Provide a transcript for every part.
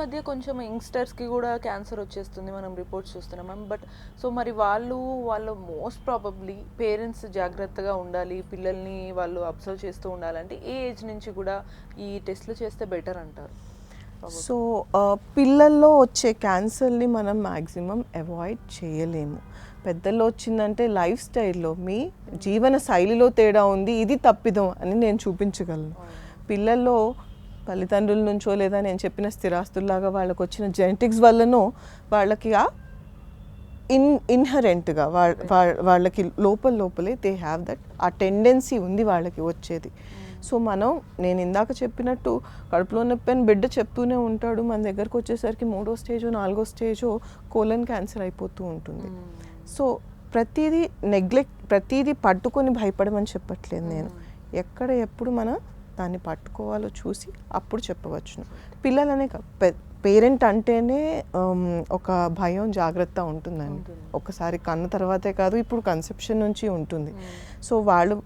మధ్య కొంచెం యంగ్స్టర్స్కి కూడా క్యాన్సర్ వచ్చేస్తుంది మనం రిపోర్ట్స్ చూస్తున్నాం మ్యామ్. బట్ సో మరి వాళ్ళు వాళ్ళు మోస్ట్ ప్రాబబ్లీ పేరెంట్స్ జాగ్రత్తగా ఉండాలి పిల్లల్ని వాళ్ళు అబ్జర్వ్ చేస్తూ ఉండాలంటే ఏ ఏజ్ నుంచి కూడా ఈ టెస్ట్లు చేస్తే బెటర్ అంటారు? సో పిల్లల్లో వచ్చే క్యాన్సర్ని మనం మ్యాక్సిమం అవాయిడ్ చేయలేము. పెద్దల్లో వచ్చిందంటే లైఫ్ స్టైల్లో మీ జీవన శైలిలో తేడా ఉంది ఇది తప్పిదం అని నేను చూపించగలను. పిల్లల్లో తల్లిదండ్రుల నుంచో లేదా నేను చెప్పిన స్థిరాస్తుల్లాగా వాళ్ళకి వచ్చిన జెనెటిక్స్ వల్లనో వాళ్ళకి ఆ ఇన్ ఇన్హరెంట్గా వాళ్ళకి లోపల లోపలే దే హ్యావ్ దట్ ఆ టెండెన్సీ ఉంది వాళ్ళకి వచ్చేది. సో మనం నేను ఇందాక చెప్పినట్టు కడుపులో నొప్పి అని బిడ్డ చెప్తూనే ఉంటాడు మన దగ్గరకు వచ్చేసరికి మూడో స్టేజో నాలుగో స్టేజో కోలన్ క్యాన్సర్ అయిపోతూ ఉంటుంది. సో ప్రతిదీ నెగ్లెక్ట్ ప్రతిదీ పట్టుకొని భయపడమని చెప్పట్లేదు నేను. ఎక్కడ ఎప్పుడు మనం దాన్ని పట్టుకోవాలో చూసి అప్పుడు చెప్పవచ్చును. పిల్లలనే పేరెంట్ అంటేనే ఒక భయం జాగ్రత్త ఉంటుందండి. ఒకసారి కన్న తర్వాతే కాదు ఇప్పుడు కన్సెప్షన్ నుంచి ఉంటుంది. సో వాళ్ళు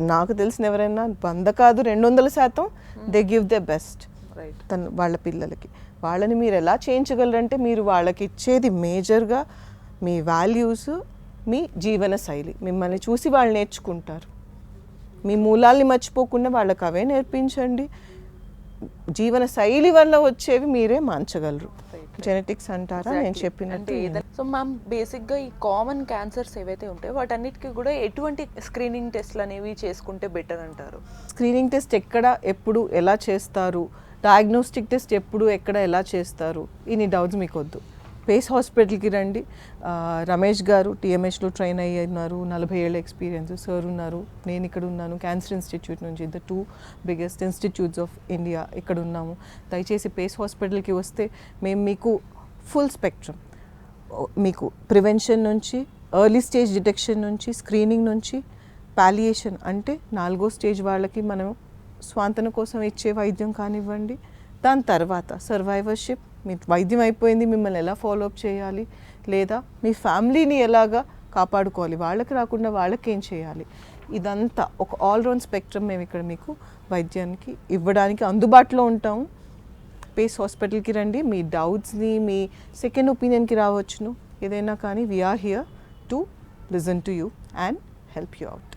నాకు తెలిసిన ఎవరైనా వంద కాదు రెండు వందల శాతం they give the best. Right. తన వాళ్ళ పిల్లలకి. వాళ్ళని మీరు ఎలా చేయించగలరంటే మీరు వాళ్ళకి ఇచ్చేది మేజర్గా మీ వాల్యూస్ మీ జీవన శైలి. మిమ్మల్ని చూసి వాళ్ళు నేర్చుకుంటారు. మీ మూలాల్ని మర్చిపోకుండా వాళ్ళకి అవే నేర్పించండి. జీవన శైలి వల్ల వచ్చేవి మీరే మార్చగలరు జెనెటిక్స్ అంటారా? నేను చెప్పినట్టు సో మ్యామ్ బేసిక్గా ఈ కామన్ క్యాన్సర్స్ ఏవైతే ఉంటాయో వాటన్నిటికీ కూడా ఎటువంటి స్క్రీనింగ్ టెస్ట్లు అనేవి చేసుకుంటే బెటర్ అంటారు? స్క్రీనింగ్ టెస్ట్ ఎక్కడ ఎప్పుడు ఎలా చేస్తారు? డయాగ్నోస్టిక్ టెస్ట్ ఎప్పుడు ఎక్కడ ఎలా చేస్తారు? ఇన్ని డౌట్స్ మీకు వద్దు పేస్ హాస్పిటల్కి రండి. రమేష్ గారు టీఎంహెచ్లో ట్రైన్ అయ్యి ఉన్నారు నలభై ఏళ్ళ ఎక్స్పీరియన్స్. సార్ ఉన్నారు. నేను ఇక్కడ ఉన్నాను. క్యాన్సర్ ఇన్స్టిట్యూట్ నుంచి the two biggest institutes of India ఇక్కడ ఉన్నాము. దయచేసి పేస్ హాస్పిటల్కి వస్తే మేము మీకు ఫుల్ స్పెక్ట్రమ్ మీకు ప్రివెన్షన్ నుంచి ఎర్లీ స్టేజ్ డిటెక్షన్ నుంచి స్క్రీనింగ్ నుంచి పాలియేషన్ అంటే నాలుగో స్టేజ్ వాళ్ళకి మనం స్వాంతన కోసం ఇచ్చే వైద్యం కానివ్వండి. దాని తర్వాత సర్వైవర్షిప్ మీ వైద్యం అయిపోయింది మిమ్మల్ని ఎలా ఫాలోఅప్ చేయాలి? లేదా మీ ఫ్యామిలీని ఎలాగా కాపాడుకోవాలి? వాళ్ళకి రాకుండా వాళ్ళకి ఏం చేయాలి? ఇదంతా ఒక ఆల్రౌండ్ స్పెక్ట్రమ్ మేము ఇక్కడ మీకు వైద్యానికి ఇవ్వడానికి అందుబాటులో ఉంటాము పేస్ హాస్పిటల్కి రండి. మీ డౌట్స్ని మీ సెకండ్ ఒపీనియన్కి రావచ్చును. ఏదైనా కానీ we're here to listen to you and help you out